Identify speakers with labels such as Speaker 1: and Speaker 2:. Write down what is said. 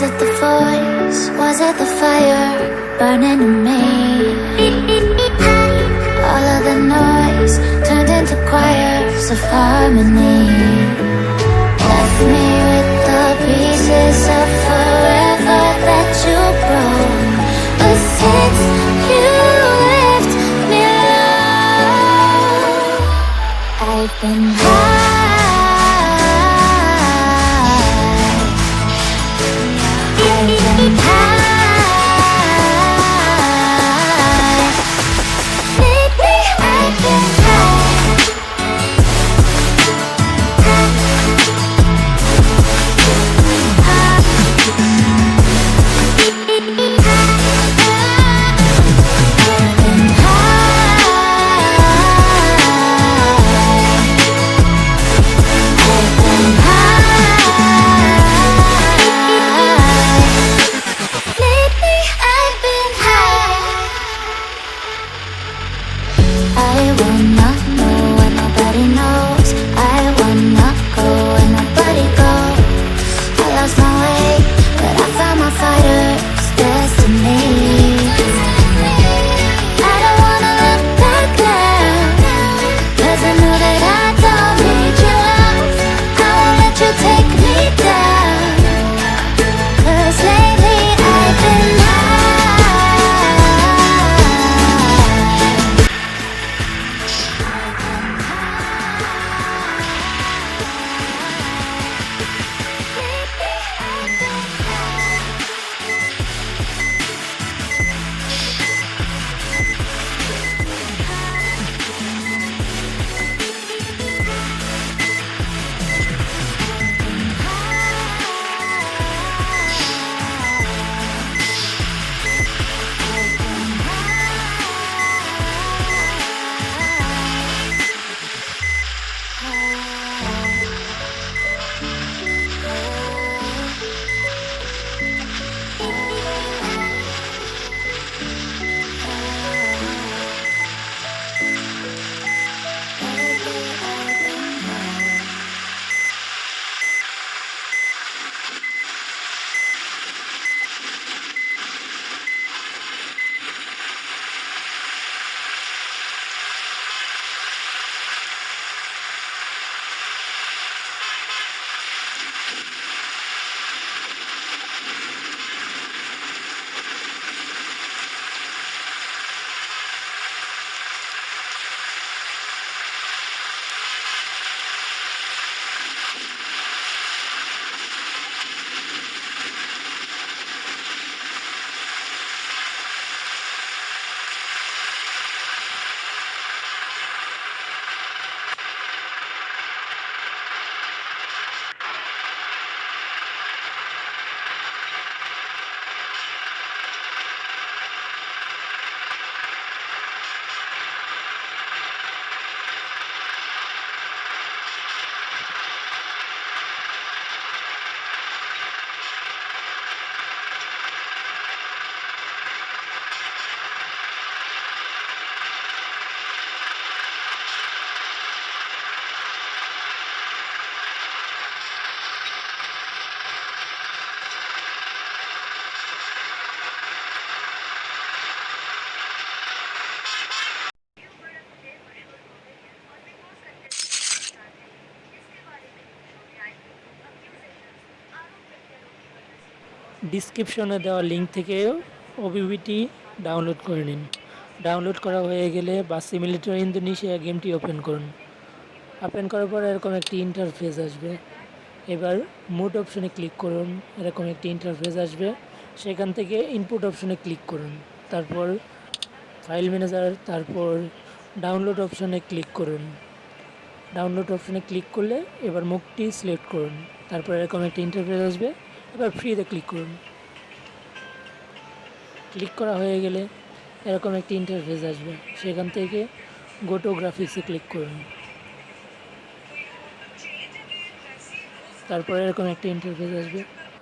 Speaker 1: Was it the voice? Was it the fire burning in me? All of the noise turned into choirs of harmony. Left me with the pieces of forever that you broke. But since you left me alone, I've been
Speaker 2: ডিসক্রিপশনে দেওয়া link থেকে ওবিবিটি download করে নিন। Download করা হয়ে গেলে বা simulator Indonesia গেমটি ওপেন করুন। ওপেন করার পর এরকম একটি ইন্টারফেস আসবে। এবার মুড অপশনে ক্লিক করুন, এরকম একটি ইন্টারফেস আসবে। সেখান থেকে ইনপুট অপশনে ক্লিক করুন। তারপর ফাইল ম্যানেজার তারপর ডাউনলোড অপশনে ক্লিক করুন। ডাউনলোড অপশনে ক্লিক করলে এবার মুখটি সিলেক্ট করুন। তারপর এরকম একটি ইন্টারফেস আসবে। এবার ফ্রিতে ক্লিক করুন। ক্লিক করা হয়ে গেলে এরকম একটি ইন্টারফেস আসবে। সেখান থেকে গোটো গ্রাফিক্সে ক্লিক করুন। তারপরে এরকম একটা ইন্টারফেস আসবে।